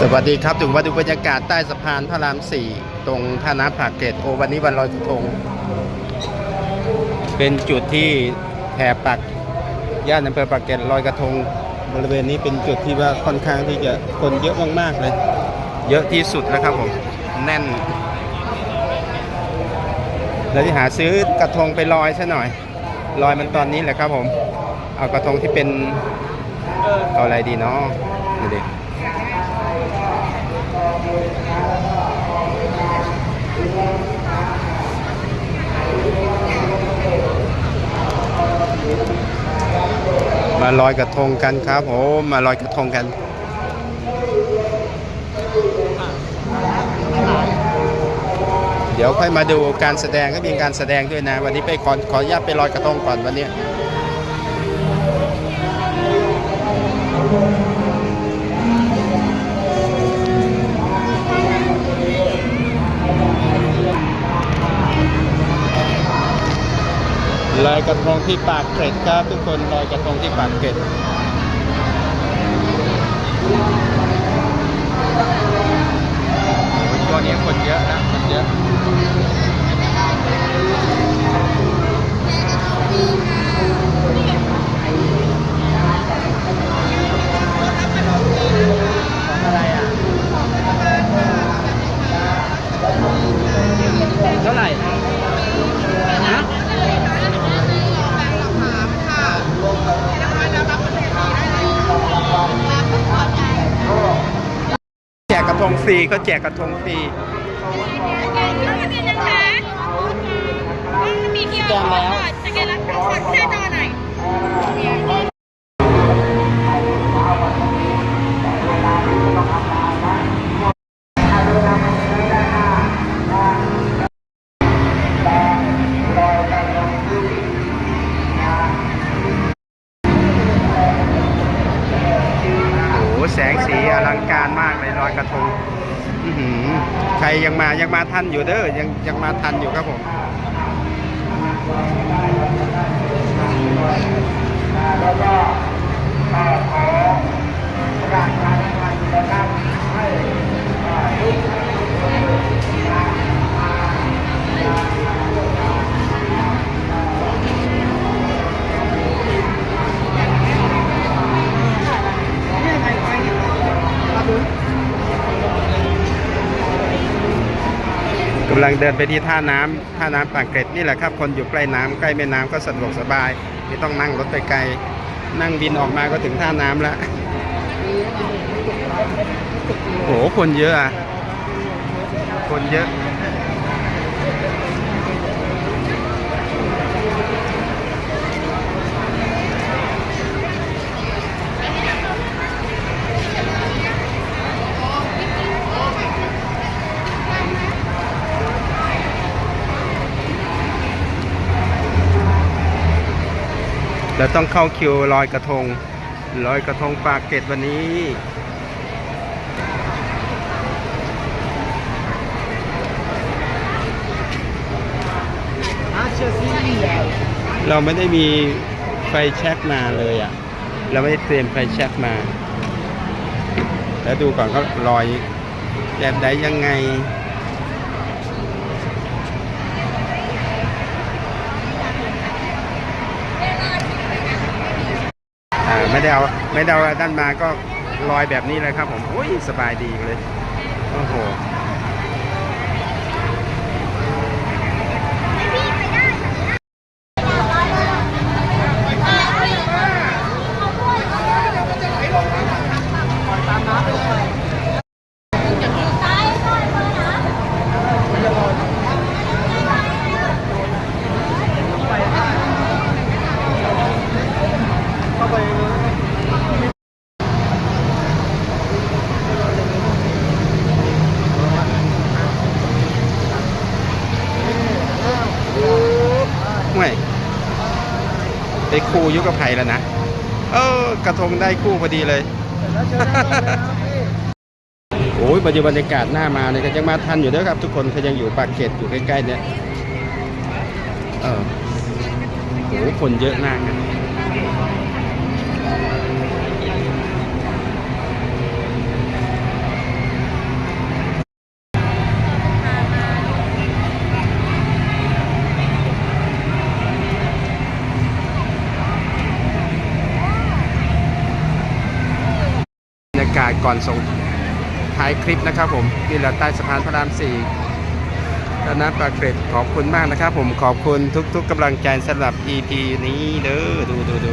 สวัสดีครับถึงมาดูบรรยากาศใต้สะพานพระราม4ตรงท่าน้ำปากเกร็ดโอวันนี้วันลอยกระทง เป็นจุดที่แผ่ปักย่านอำเภอปากเกร็ดลอยกระทง บริเวณนี้เป็นจุดที่ว่าค่อนข้างที่จะคนเยอะมากๆเลย เยอะที่สุดแล้วครับผมแน่นเราจะหาซื้อกระทงไปลอยซะหน่อยลอยมันตอนนี้แหละครับผม เอากระทงที่เป็นเอาอะไรดีเนาะดูดิ มาลอยกระทงกันครับผมมาลอยกระทงกันเดี๋ยวค่อยมาดูการแสดงก็มีการแสดงด้วยนะ วันนี้ไปขอขออนุญาตไปลอยกระทงก่อนวันนี้ กระทงที่ปากเกร็ดครับ ทุกคนลอยกระทงที่ปากเกร็ดช่วงนี้คนเยอะนะคนเยอะ ฟรีเขาแจกกระทงฟรี งสีอลังการมากเลยลอยกระทงใครยังมายังมาทันอยู่เด้อยังยังมาทันอยู่ครับผม กำลังเดินไปที่ท่าน้ำท่าน้ำปากเกร็ดนี่แหละครับ คนอยู่ใกล้น้ำใกล้แม่น้ำก็สะดวกสบาย ไม่ต้องนั่งรถไปไกล นั่งบินออกมาก็ถึงท่าน้ำแล้วโหคนเยอะอะคนเยอะ เราต้องเข้าคิวลอยกระทงลอยกระทงปากเกร็ดวันนี้ เราไม่ได้มีไฟแช็กมาเลยอะ เราไม่ได้เตรียมไฟแช็กมา แล้วดูก่อนเขาลอยแบบใดยังไง ไม่ได้เอาไม่ได้เอาด้านมาก็ลอยแบบนี้เลยครับผมอุ้ยสบายดีเลยโอ้โห ไม่ได้คู่ยุคกับไผ่แล้วนะ เออกระทงได้คู่พอดีเลยโอ้ยบรรยากาศหน้ามาเนี่ยก็ยังมาทันอยู่เด้อครับ ทุกคนเขายังอยู่ปากเกร็ดอยู่ใกล้ๆเนี่ยเออโอ้คนเยอะมากนะากาศก่อนส่งท้ายคลิปนะครับผมที่แหละใต้สะพานพระรามสี่ตอนนั้นปากเกร็ดขอบคุณมากนะครับผมขอบคุณทุกๆกำลังใจสำหรับ EP นี้เด้อดูดูดู